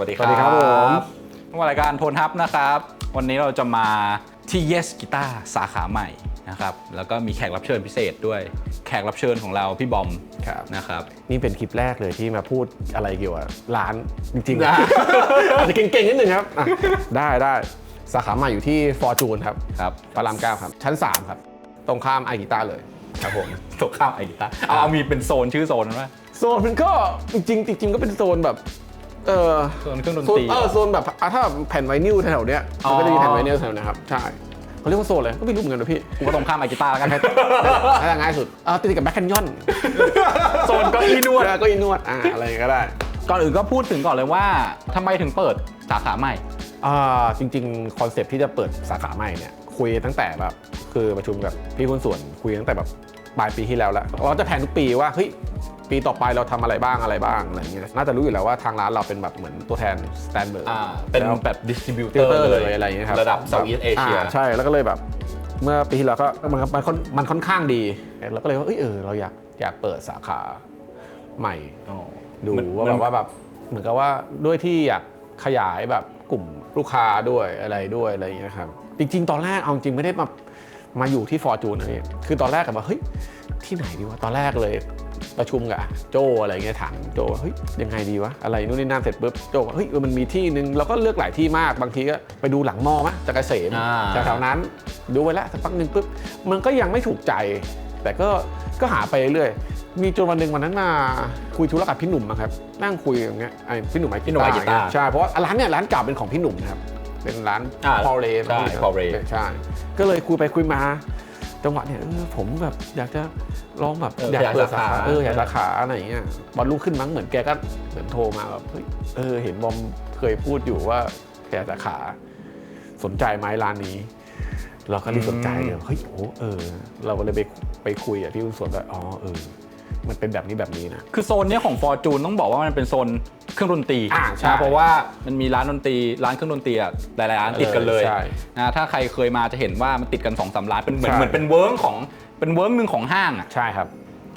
สวัสดีสวัสดีครับผมพบกับรายการโทนทับนะครับ วันนี้เราจะมาที่ Yes Guitar สาขาใหม่นะครับ แล้วก็มีแขกรับเชิญพิเศษด้วย แขกรับเชิญของเราพี่บอมครับนะครับ นี่เป็นคลิปแรกเลยที่มาพูดอะไรเกี่ยวกับร้านจริงๆได้อาจจะเก่งๆนิดนึงครับอะได้ได้สาขาใหม่อยู่ที่ฟอร์จูนครับครับพระรามเก้าครับ ชั้น 3 ครับ ตรงข้ามไอกีตาร์เลยครับผมตกข้ามไอกีตาร์เอาเอามีเป็นโซนชื่อโซนไหมโซนมันก็จริงๆจริงๆก็เป็นโซนแบบ เออโซนเครื่องดนโซนตรี เออโซนแบบอะถ้าแผ่นไวนิลแถวๆเนี้ยมันก็จะมีอ๋อแผ่นไวนิลแถวๆนะครับใช่เขาเรียกว่าโซนเลยก็ไม่รู้เหมือนกันนะพี่กูก็ตรงข้ามไอกีตาร์แล้วกันถ้าง่ายสุดเออติดกับแบ็คแคนยอนโซนเก็อีนวดก็อีนวดอะอะไรก็ได้ก่อนอื่นก็พูดถึงก่อนเลยว่าทำไมถึงเปิดสาขาใหม่อ่าจริงๆคอนเซปต์ที่จะเปิดสาขาใหม่เนี่ยคุยตั้งแต่แบบคือประชุมกับพี่คนส่วนคุยตั้งแต่แบบปลายปีที่แล้วแล้วเราจะแผนทุกปีว่าเฮ้ย ปีต่อไปเราทำอะไรบ้างอะไรบ้างอะไรอย่างเงี้ยน่าจะรู้อยู่แล้วว่าทางร้านเราเป็นแบบเหมือนตัวแทนสแตนเบิร์อ่าเป็นแบบดิสติบิวเตติวอเตอร์ร์เลเลยยอะไรอย่างเงี้ยครับระดับเซาท์อีสเอเชียใช่แล้วก็เลยแบบเมื่อปีที่แล้วก็มันมันค่อนมันค่อนข้างดีเราก็เลยว่าเอยเออเราอยากอยากเปิดสาขาใหม่ดูว่าแบบว่าแบบเหมือนกับว่าด้วยที่อยากขยายแบบกลุ่มลูกค้าด้วยอะไรด้วยอะไรอย่างเงี้ยครับจริง ๆ ตอนแรกเอาจริงไม่ได้มามาอยู่ที่ฟอร์จูนนะพี่คือตอนแรกกับว่าเฮ้ยที่ไหนดีวะตอนแรกเลย ประชุมกับโจอะไรเงี้ยถามโจว่าเฮ้ยยังไงดีวะอะไรนู่นนี่นั่นเสร็จปุ๊บโจบอกเฮ้ยเออมันมีที่นึงเราก็เลือกหลายที่มากบางทีก็ไปดูหลังมอมะจากเกษมอ่าแถวๆนั้นดูไปแล้วสักพักหนึ่งปุ๊บมันก็ยังไม่ถูกใจ แต่ก็ก็หาไปเรื่อยๆมีจนวันหนึ่งวันนั้นมาคุยธุรกับพี่หนุ่มอะครับนั่งคุยอย่างเงี้ยไอ้พี่หนุ่มไอ้พี่หนุ่มไอกีตาร์ใช่เพราะว่าร้านเนี่ยร้านเก่าเป็นของพี่หนุ่มนะครับเป็นร้านอ่าพอลเลใช่ Paul Ray ใช่ก็เลยคุยไปคุยมา จังหวะเนี่ยเออผมแบบอยากจะลองแบบเอออยากเปิดอยากสาสาขาขาเอออยากสาขาอะไรอย่างเงี้ยวันรุ่งขึ้นมั้งเหมือนแกก็เหมือนโทรมาแบบเฮ้ยเออเห็นบอมเคยพูดอยู่ว่าแกสาขา สนใจไหมร้านนี้ เราก็รีบสนใจเลยเฮ้ยโอ้เออ เราก็เลยไปไปคุยกับพี่คุณสวนก็อ๋อเออ มันเป็นแบบนี้แบบนี้นะ คือโซนเนี้ยของ Fortune ต้องบอกว่ามันเป็นโซนเครื่องดนตรีอ่าใช่นะเพราะว่ามันมีร้านดนตรีร้านเครื่องดนตรีอะหลายๆร้านติดกันเลยใช่นะถ้าใครเคยมาจะเห็นว่ามันติดกัน2อสร้านเป็นเหมือนใช่ เหมือนเป็นเวิร์กของเป็นเวิร์กหนึ่งของห้างอะ ใช่ครับ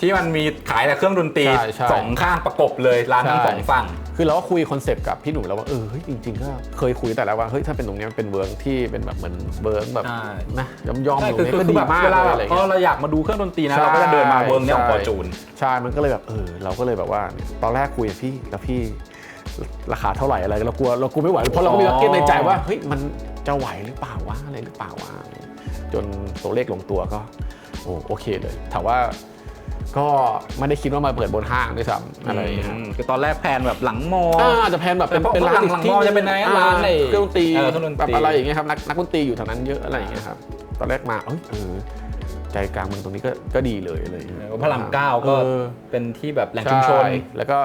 ที่มันมีขายแต่เครื่องดนตรีใช่ใช่ สองข้างประกบเลยร้านทั้งใช่สองฝั่ง คือเราก็คุยคอนเซปต์กับพี่หนุ่มแล้วว่าเออเฮ้ยจริงๆก็เคยคุยแต่แล้วว่าเฮ้ยถ้าเป็นตรงเนี้ยมันเป็นเวิร์กที่เป็นแบบเหมือนเวิร์กแบบใช่ นะย่อมย่อมๆใช่ตรงคือนี้คือก็ดีแบบมากเวเลลายอะไรพอเงี้ยเราอยากมาดูเครื่องดนตรีนะ ใช่ เราก็จะเดินมาเวิร์กเนี้ยของใช่ Fortune ใช่ มันก็เลยแบบเออเราก็เลยแบบว่าเนี่ยตอนแรกคุยกับพี่แล้วพี่ราคาเท่าไหร่อะไรเรากลัวเรากลัวไม่ไหวเพราะเราก็มีอ๋อลักเก็ตในใจว่าเฮ้ยมันจะไหวหรือเปล่าวะอะไรหรือเปล่าวะจนตัวเลขลงตัวก็โอ้โอเคเลยถามว่า ก็ไม่ได้คิดว่ามาเปิดบนห้างด้วยซ้ำอะไรอย่างเงี้ยครับมคือตอนแรกแพลนแบบหลังมอ อ่าจะแพลนแบบเป็นแต่พอเป็นร้านหลังๆมอจะเป็นไงร้านไอ้เครื่องดนตรีเออเครื่องดนตรี แบบอะไรอย่างเงี้ยครับนักนักดนตรีอยู่แถวนั้นเยอะอะไรอย่างเงี้ยครับตอนแรกมาเอ้ยเออใจกลางเมืองตรงนี้ก็ก็ดีเลยอะไรอย่างเงี้ยพระรามเก้าก็เออเป็นที่แบบแหล่งชุมชน ใแล้วก็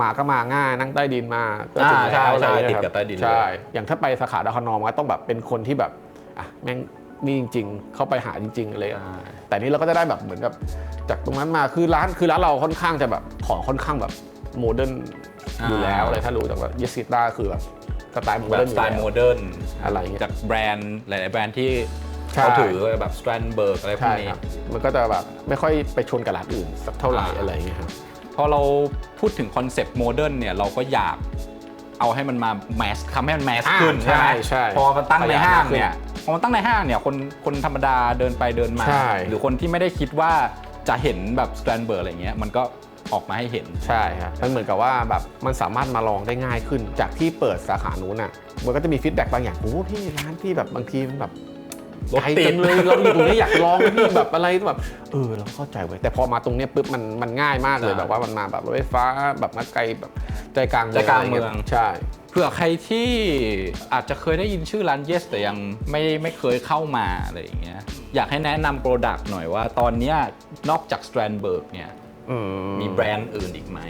มาก็มาง่ายนั่งใต้ดินมาก็อ่าถึงแล้วใช่อะไรอย่างใช่เงี้ยติดกับใต้ดินเลย ใช่อย่างถ้าไปสาขาดาวคนองก็ต้องแบบเป็นคนที่แบบอะแม่ง นี่จริง ๆ เข้าไปหาจริงๆอะไรอย่างเงี้ยแต่นี่เราก็จะได้แบบเหมือนกับจากตรงนั้นมาคือร้านคือร้านเราค่อนข้างจะแบบของค่อนข้างแบบโมเดิร์นอยู่แล้วอะไรถ้ารู้จากว่าเยสิต้าคือแบบสไตล์โมแบเดิบร์นสไตล์โมเดิร์นอะไรอย่างเงี้ยจากแบรนด์หลาย ๆ แบรนด์ที่ใช่ เขาถือแบบสแตรนเบิร์กอะไรพวใช่กนี้ ครับ มันก็จะแบบไม่ค่อยไปชนกับร้านอื่นสักเท่าไหร่อ่า อะไรอย่างเงี้ยครับ พอเราพูดถึงคอนเซปต์โมเดิร์นเนี่ยเราก็อยากเอาให้มันมาแมสทำให้มันแมสอ่าขึ้นใช่ใช่ไหมใช่พอมันตั้งในห้างเนี่ยขยายมากพ อมันตั้งในห้างเนี่ยคนคนธรรมดาเดินไปเดินมา ใช่ หรือคนที่ไม่ได้คิดว่าจะเห็นแบบสแตรนเบิร์กอะไรเงี้ยมันก็ออกมาให้เห็น ใช่ครับมันเหมือนกับว่าแบบมันสามารถมาลองได้ง่ายขึ้น จากที่เปิดสาขานู้นอะ มันก็จะมีฟีดแบ็กบางอย่างโอ้โหพี่ร้านพี่แบบบางทีมันแบบ รถไกลติดจังเลยเราอยู่ตรงนี้อยากลองนะพี่แบบอะไรแบบเออเราเข้าใจเว้ยแต่พอมาตรงเนี้ยปุ๊บมันมันง่ายมากเลยอ่าแบบว่ามันมาแบบรถไฟฟ้าแบบมาไกลแบบใจกลางใจกลางเมืองะไรยใช่เผื่อใครที่อาจจะเคยได้ยินชื่อร้าน Yes แต่ยังไม่ไม่เคยเข้ามาอะไรอย่างเงี้ยอยากให้แนะนำโปรดักต์หน่อยว่าตอนเนี้ยนอกจาก Strandberg เนี่ยอืมีแบรนด์อื่นอีกไหม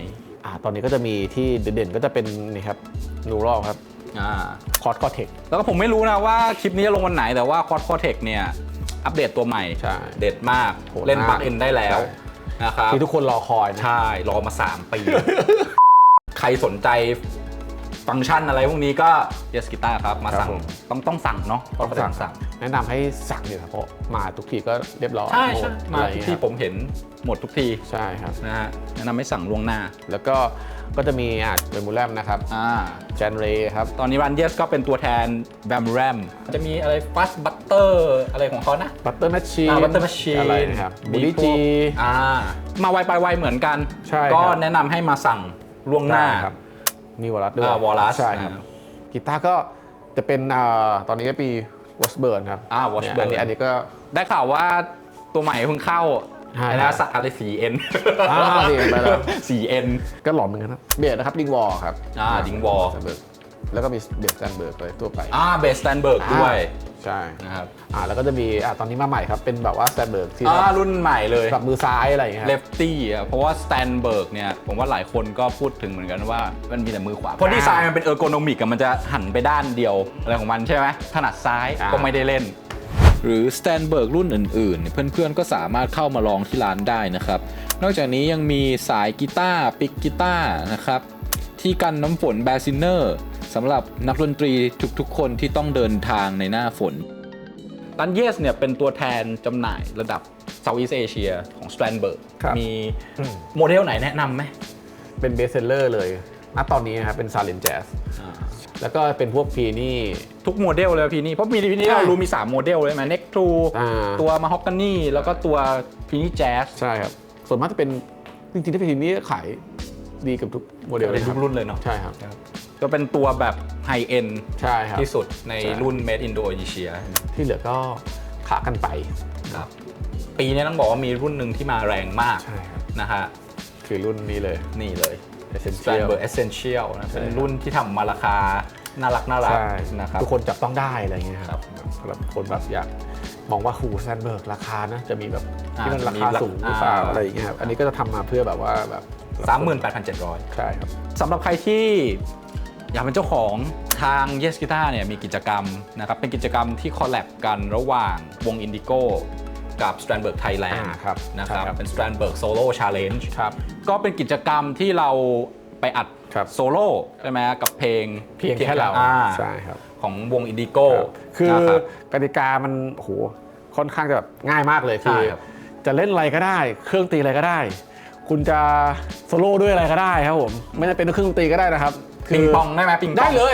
อ่าตอนนี้ก็จะมีที่เด่นๆก็จะเป็นนี่ครับนูรอครับอ่า คอร์สคอเทคแล้วก็ผมไม่รู้นะว่าคลิปนี้จะลงวันไหนแต่ว่า Quad Cortex เนี่ย อัปเดตตัวใหม่ใช่เด็ดมากโหดเล่นมากปลั๊กอินได้แล้วใช่นะครับที่ทุกคนรอคอยนะใช่ รอมา 3 ปี ใครสนใจ ฟังก์ชันอะไรพวกนี้ก็ Yes Guitar ครับมาสั่งครับผม ต้องต้องสั่งเนาะต้องสั่งสั่งแนะนำให้สั่งดีครับเพราะมาทุกทีก็เรียบร้อยใช่ใช่หดมาอะไรทุกเงี้ยที่ผมเห็นหมดทุกทีใช่ครับ นะฮะแนะนำให้สั่งล่วงหน้าแล้วก็ก็จะมีอะเป็นมูแรมนะครับอ่าแจนเรครับ ตอนนี้รันเยสก็เป็นตัวแทนแบมแรมจะมีอะไรฟัสบัตเตอร์อะไรของเขานะ บัตเตอร์แมชชีนอ่า Butter Machine อะไรนะครับมีบูดี้พวกจี อ่า มาไวไปไวเหมือนกัน ใช่ครับก็แนะนำให้มาสั่งล่วงหน้าครับ มีวอลลัสด้วยอ่าวอลลัสใช่ครับอ่ากีตาร์ก็จะเป็นอ่าตอนนี้ก็ปีวอชเบิร์นครับอ่า Washburn เนี่ยอันนี้อันนี้ก็ได้ข่าวว่าตัวใหม่เพิ่งเข้าใช่อะไรครันะบสักอะไรสีเอ็นอ่า 4N ไปแล้วสีเอ็นก็หลอมเหมือนกันครับเบสนะครับดิงวอลครับอ่า Ding Wall สแตนเบิร์กแล้วก็มีเบสแตนเบิร์กเลยทั่วไปอ่าเบสสแตนเบิร์กด้วย ใช่นะครับอ่าแล้วก็จะมีอ่าตอนนี้มาใหม่ครับเป็นแบบว่าสแตนเบิร์กที่อ่ารุ่นใหม่เลยแบบมือซ้ายอะไรอย่างเงี้ยคเลรับฟตี้อะเพราะว่าสแตนเบิร์กเนี่ยผมว่าหลายคนก็พูดถึงเหมือนกันว่ามันมีแต่มือขวาเพราะดีไซน์มันเป็นเออร์โกนอมิกมันจะหันไปด้านเดียวอะไรของมันใช่ไหมถนัดซ้ายอ่าก็ไม่ได้เล่นหรือ s t a n b e r g รุ่นอื่น ๆ เพื่อน ๆ ก็สามารถเข้ามาลองที่ร้านได้นะครับ นอกจากนี้ยังมีสายกีตาร์ปิกกีตาร์นะครับ ที่กันน้ำฝนแบซิเนอร์ สำหรับนักดนตรีทุกๆ คนที่ต้องเดินทางในหน้าฝนรันเยสเนี่ยเป็นตัวแทนจำหน่ายระดับเซาท์อีสเอเชียของ s t r a n d b e r g ครับ มีโมเดลไหนแนะนำไหม เป็นเบสเซลเลอร์เลยณตอนนี้นะครับ เป็นซาเลนแจ๊สแล้วก็เป็นพวกพีนี่ ทุกโมเดลเลยพี่นี่ เพราะมีพี่นี่ใช่เรารู้มี 3 โมเดลเลยไหมเน็กทรูอ่า ตัวมาฮอกกานี่แล้วก็ตัวพีนี่แจ๊สใช่ครับ ส่วนมากจะเป็น จริงๆถ้าเป็นพีนี่ขายดีกับทุกโมเดลเป็นคทุบกรุ่นเลยเนาะ ใช่ครับ ก็เป็นตัวแบบไฮเอ็นใช่ครับ ที่สุดในใช่ รุ่น Made in Indonesia ที่เหลือก็ขากันไปครับ ปีนี้ต้องบอกว่ามีรุ่นหนึ่งที่มาแรงมากใช่ครับนะฮะ คือรุ่นนี้เลย นี่เลย Essential Strandberg Essential นะใช่เป็นรุ่นที่ทำมาราคาน่ารักน่ารักใช่นะครับ ทุกคนจับต้องได้อะไรอย่างเงี้ยคครัรับบสำหรับคนแบบอยากมองว่าคูแซนเบิร์กราคานะจะมีแบบอ่าที่มันราจะมีคาราสูงหรือเปล่าอ่า อะไรอย่างเงี้ยครับอันนี้ก็จะทำมาเพื่อแบบว่าแบบ38,700ใช่ครับ สำหรับใครที่ อยากเป็นเจ้าของทาง Yes Guitar เนี่ยมีกิจกรรมนะครับเป็นกิจกรรมที่คอลแลบกันระหว่างวง Indigo กับ Strandberg Thailand อ่าครับนะครับใช่ครับ เป็น Strandberg Solo Challenge ครับ ก็เป็นกิจกรรมที่เราไปอัดครับ โซโล่ใช่ไหมกับเพลงเพียงแค่เราอ่าใช่ครับ ของวง Indigo คือนะครับกติกามันโอ้โหค่อนข้างจะแบบง่ายมากเลยใช่คือครับ จะเล่นอะไรก็ได้ เครื่องตีอะไรก็ได้ คุณจะโซโล่ด้วยอะไรก็ได้ครับผมไม่จำเป็นต้องเครื่องดนตรีก็ได้นะครับ คืปิงปองได้ไหมปิงปองได้เลย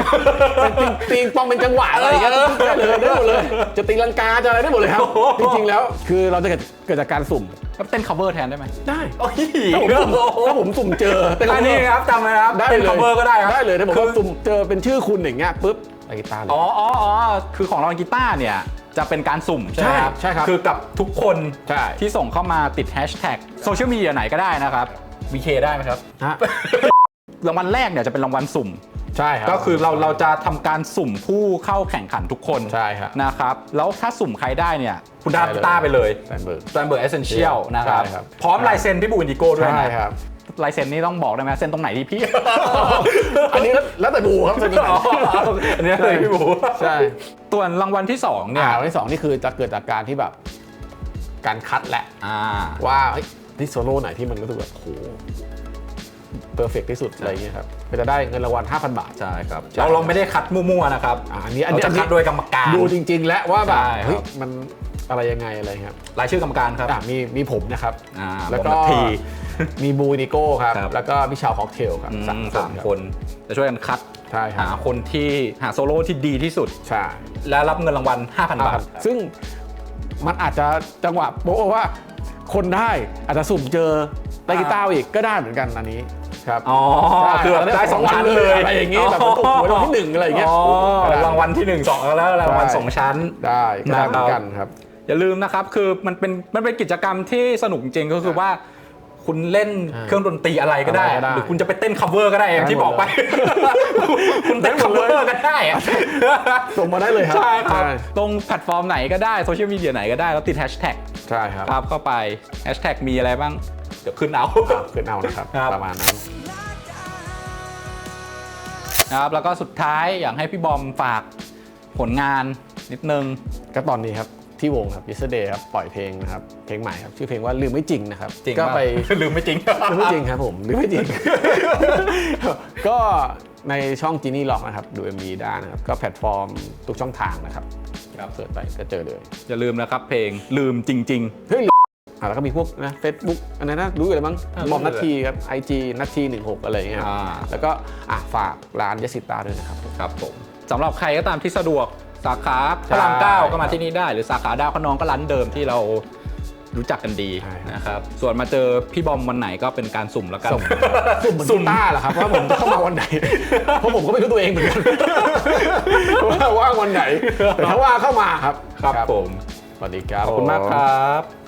เป็นปิงปิงปองเป็นจังหวะอะไรอย่างเงี้ยได้เลยได้หมดเลย จะตีลังกาจะอะไรได้หมดเลยครับ จริงๆแล้วคือเราจะเกิดเกิดจากการสุ่มแล้วเต้น cover แทนได้ไหมได้โอ้ยถ้าผมสุ่มถ้าผมสุ่มเจอเป็นอันนี้ครับจำไว้นะครับได้เป็นเลย cover ก็ได้ครับได้เลยถ้าผมว่าสุ่มเจอเป็นชื่อคุณอย่างเงี้ยปุ๊บไกีตาร์เลยอ๋ออ๋ออ๋อคือของเรากีตาร์เนี่ยจะเป็นการสุ่มใช่ไหมครับใช่ครับ คือกับทุกคนใช่ที่ส่งเข้ามาติดแฮชแท็กโซเชียลมีเดียไหนก็ได้นะครับ VK ได้ไหมครับฮะ รางวัลแรกเนี่ยจะเป็นรางวัลสุ่ม ใช่ครับ ก็คือเราเราจะทำการสุ่มผู้เข้าแข่งขันทุกคนใช่ครับนะครับแล้วถ้าสุ่มใครได้เนี่ยคุณได้ได้เลยกีตาร์ไปเลยแซนเบิร์ก s t r a n d b e r g Essential นะครับใช่ครับ พร้อมลายเซ็นพี่บูอินดิโก้ด้วยใช่นะ ครับ ลายเซ็นนี่ต้องบอกได้ไหมเซ็นตรงไหนดีพี่ อันนี้แล้วแต่บูครับสนิทอ๋ออันนี้เลยพี่บู ใช่ส่วนรางวัลที่สองเนี่เนี่ยยวันที่สองนี่คือจะเกิดจากการที่แบบการคัดแหละ อ่า ว่าเฮ้ยที่โซโล่ไหนที่มันรู้สึกแบบโห เพอร์เฟกที่สุดอะไรเงี้ยครับก็จะได้เงินรางวัล5,000 บาท ใช่ครับเราเราไม่ได้คัดมั่วๆนะครับอ่าอันนี้อันเรานี้จะคัดโดยกรรมการ ดูจริง ๆ แล้วว่าแบบใช่ครับ เฮ้ยมันอะไรยังไงอะไรครับรายชื่อกรรมการครับอะมีมีผมนะครับ อ่าแล้วก็ ผมนาทีมีบูนิโก้ครับ ครับ แล้วก็พี่ชาวค็อกเทลครับอืมสามสามรับคนจะช่วยกันคัดใช่คหารับคนที่หาโซโล่ที่ดีที่สุด ใช่ และรับเงินรางวัล 5,000 บาท ซึ่งมันอาจจะจังหวะโป๊ะว่าคนได้อาจจะสุ่มเจอได้กีตาร์อีกก็ได้เหมือนกันอันนี้ ครับอ๋อคือแบบได้สองชั้นเลยอะไรอย่างงี้แบบถูกหวยรางวัลที่หนึ่งอะไรอย่างเงี้ยอ๋อก็ได้รางวัลที่หนึ่งสองแล้วรางวัลใช่สองชั้นได้ก็ได้เหมือนนะครับกันครับ อย่าลืมนะครับคือมันเป็นมันเป็นกิจกรรมที่สนุกจริงๆก็คือว่าคุณเล่นใช่เครื่องดนตรีอะไรก็ได้อะไรก็ได้ หรือคุณจะไปเต้น cover ก็ได้อย่างที่ได้บหมอดกไป คุณเต้นได้หมดเลย cover ก็ได้อะส่งมาได้เลยครับ ใช่ครับใช่ตรงแพลตฟอร์มไหนก็ได้ โซเชียลมีเดียไหนก็ได้ แล้วติดแฮชแท็กใช่ครับครับเข้าไปแฮชแท็กมีอะไรบ้าง เดี๋ยวขึ้นเอา ขึ้นเอานะครับครับประมาณนั้น นะครับแล้วก็สุดท้ายอยากให้พี่บอมฝากผลงานนิดนึง ก็ตอนนี้ครับ ที่วงครับ yesterday ครับปล่อยเพลงนะครับ เพลงใหม่ครับ ชื่อเพลงว่าลืมไม่จริงนะครับ จริงก็ไปเปล่าลืมไม่จริงลืมไม่จริงครับผมลืมไม่จริง ก็ในช่องจีนี่ล็อกนะครับ ดู MV ได้นะครับ ก็แพลตฟอร์มทุกช่องทางนะครับครับเสิร์ชไปก็เจอเลย อย่าลืมนะครับเพลงลืมจริงเฮ้ย อ่าแล้วก็มีพวกนะเฟซบุ๊กอันนั้นนะรู้อยู่แล้วมั้งอ่าบอมรู้นัททีครับไอจีนัททีหนึ่งหกอะไรอย่างเงี้ยอ่าแล้วก็อะฝากร้านยสิตาด้วยนะครับ ครับผมสำหรับใครก็ตามที่สะดวกสาขาพใช่ระรามเก้าก็มาที่นี่ได้ หรือสาขาดาวพระนองก็ร้านเดิมที่เรารู้จักกันดีใช่ครับ นะครับส่วนมาเจอพี่บอมวันไหนก็เป็นการสุ่มแล้วกัน สุ่มสุ่มเหมือนกีต้าร์เหรอครับว่าผมจะเข้ามาวันไหน เพราะผมก็ไม่รู้ตัวเองเหมือนกัน ว่าว่างวันไหนแต่ถ้าว่างเข้ามาครับครับผม สวัสดีครับ ขอบคุณมากครับ